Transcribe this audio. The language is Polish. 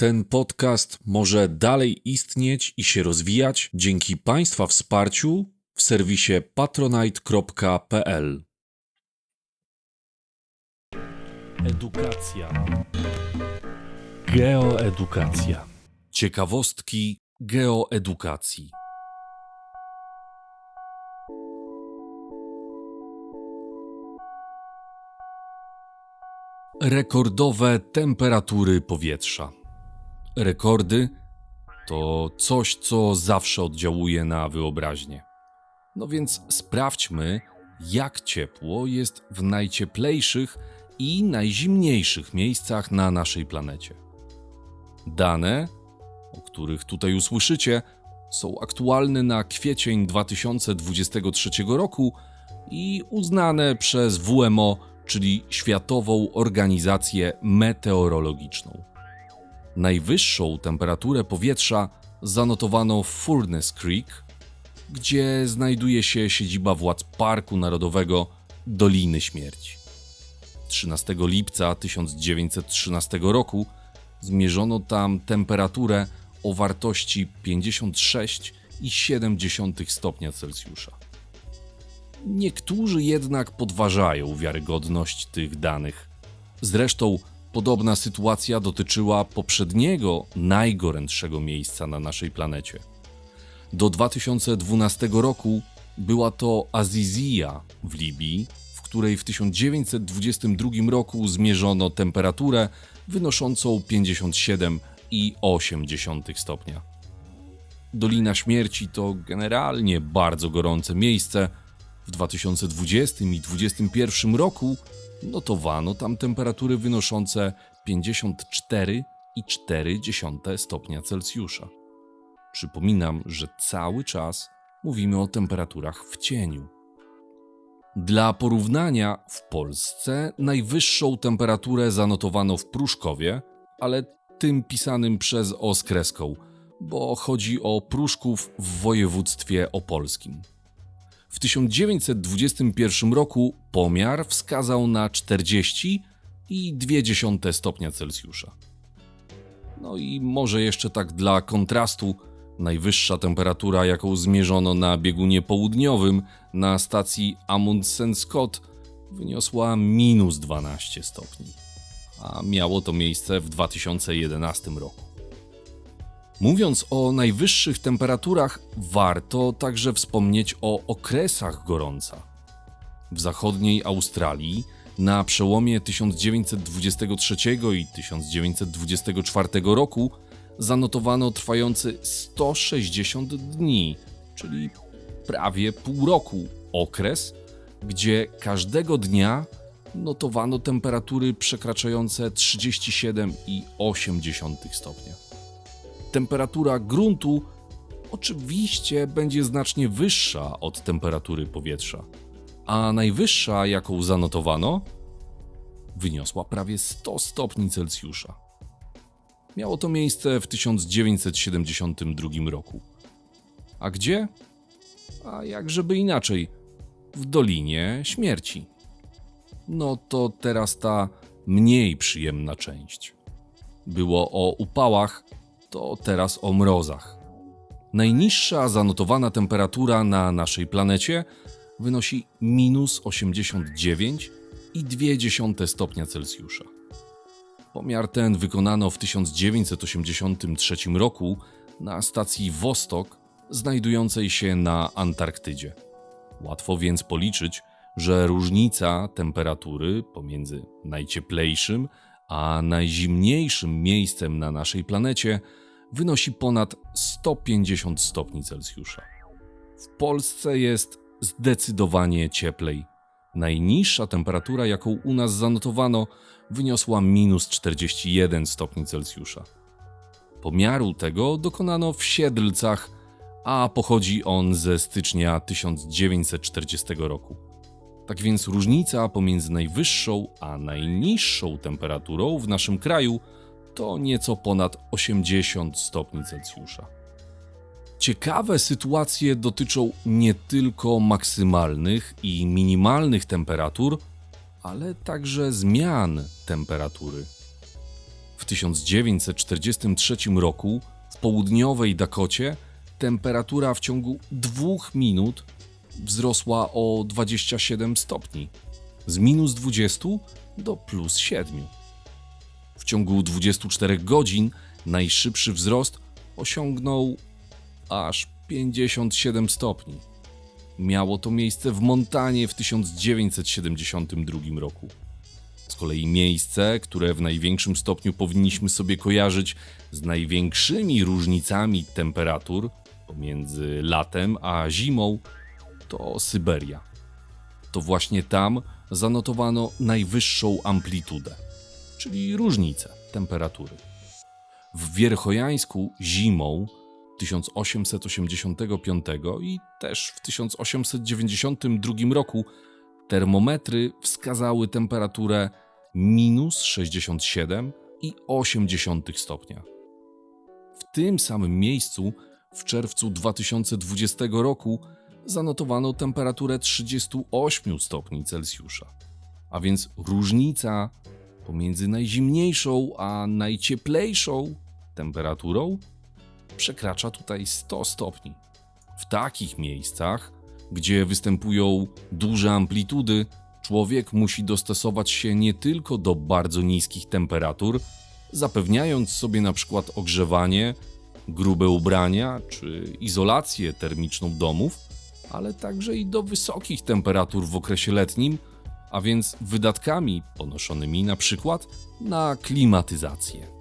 Ten podcast może dalej istnieć i się rozwijać dzięki Państwa wsparciu w serwisie patronite.pl. Edukacja. Geoedukacja. Ciekawostki geoedukacji. Rekordowe temperatury powietrza. Rekordy to coś, co zawsze oddziałuje na wyobraźnię. No więc sprawdźmy, jak ciepło jest w najcieplejszych i najzimniejszych miejscach na naszej planecie. Dane, o których tutaj usłyszycie, są aktualne na kwiecień 2023 roku i uznane przez WMO, czyli Światową Organizację Meteorologiczną. Najwyższą temperaturę powietrza zanotowano w Furnace Creek, gdzie znajduje się siedziba władz Parku Narodowego Doliny Śmierci. 13 lipca 1913 roku zmierzono tam temperaturę o wartości 56,7 stopnia Celsjusza. Niektórzy jednak podważają wiarygodność tych danych. Zresztą podobna sytuacja dotyczyła poprzedniego, najgorętszego miejsca na naszej planecie. Do 2012 roku była to Azizja w Libii, w której w 1922 roku zmierzono temperaturę wynoszącą 57,8 stopnia. Dolina Śmierci to generalnie bardzo gorące miejsce. W 2020 i 2021 roku notowano tam temperatury wynoszące 54,4 stopnia Celsjusza. Przypominam, że cały czas mówimy o temperaturach w cieniu. Dla porównania, w Polsce najwyższą temperaturę zanotowano w Pruszkowie, ale tym pisanym przez O kreską, bo chodzi o Pruszków w województwie opolskim. W 1921 roku pomiar wskazał na 40,2 stopnia Celsjusza. No i może jeszcze tak dla kontrastu, najwyższa temperatura, jaką zmierzono na biegunie południowym na stacji Amundsen-Scott, wyniosła minus 12 stopni, a miało to miejsce w 2011 roku. Mówiąc o najwyższych temperaturach, warto także wspomnieć o okresach gorąca. W zachodniej Australii na przełomie 1923 i 1924 roku zanotowano trwający 160 dni, czyli prawie pół roku okres, gdzie każdego dnia notowano temperatury przekraczające 37,8 stopnia. Temperatura gruntu oczywiście będzie znacznie wyższa od temperatury powietrza, a najwyższa, jaką zanotowano, wyniosła prawie 100 stopni Celsjusza. Miało to miejsce w 1972 roku. A gdzie? A jakżeby inaczej, w Dolinie Śmierci. No to teraz ta mniej przyjemna część. Było o upałach, to teraz o mrozach. Najniższa zanotowana temperatura na naszej planecie wynosi minus 89,2 stopnia Celsjusza. Pomiar ten wykonano w 1983 roku na stacji Wostok, znajdującej się na Antarktydzie. Łatwo więc policzyć, że różnica temperatury pomiędzy najcieplejszym a najzimniejszym miejscem na naszej planecie wynosi ponad 150 stopni Celsjusza. W Polsce jest zdecydowanie cieplej. Najniższa temperatura, jaką u nas zanotowano, wyniosła minus 41 stopni Celsjusza. Pomiaru tego dokonano w Siedlcach, a pochodzi on ze stycznia 1940 roku. Tak więc różnica pomiędzy najwyższą a najniższą temperaturą w naszym kraju to nieco ponad 80 stopni Celsjusza. Ciekawe sytuacje dotyczą nie tylko maksymalnych i minimalnych temperatur, ale także zmian temperatury. W 1943 roku w południowej Dakocie temperatura w ciągu dwóch minut wzrosła o 27 stopni, z minus 20 do plus 7. W ciągu 24 godzin najszybszy wzrost osiągnął aż 57 stopni. Miało to miejsce w Montanie w 1972 roku. Z kolei miejsce, które w największym stopniu powinniśmy sobie kojarzyć z największymi różnicami temperatur pomiędzy latem a zimą, to Syberia. To właśnie tam zanotowano najwyższą amplitudę, czyli różnicę temperatury. W Wierchojańsku zimą 1885 i też w 1892 roku termometry wskazały temperaturę minus 67 i 0,8 stopnia. W tym samym miejscu w czerwcu 2020 roku zanotowano temperaturę 38 stopni Celsjusza. A więc różnica pomiędzy najzimniejszą a najcieplejszą temperaturą przekracza tutaj 100 stopni. W takich miejscach, gdzie występują duże amplitudy, człowiek musi dostosować się nie tylko do bardzo niskich temperatur, zapewniając sobie na przykład ogrzewanie, grube ubrania czy izolację termiczną domów, ale także i do wysokich temperatur w okresie letnim, a więc wydatkami ponoszonymi na przykład na klimatyzację.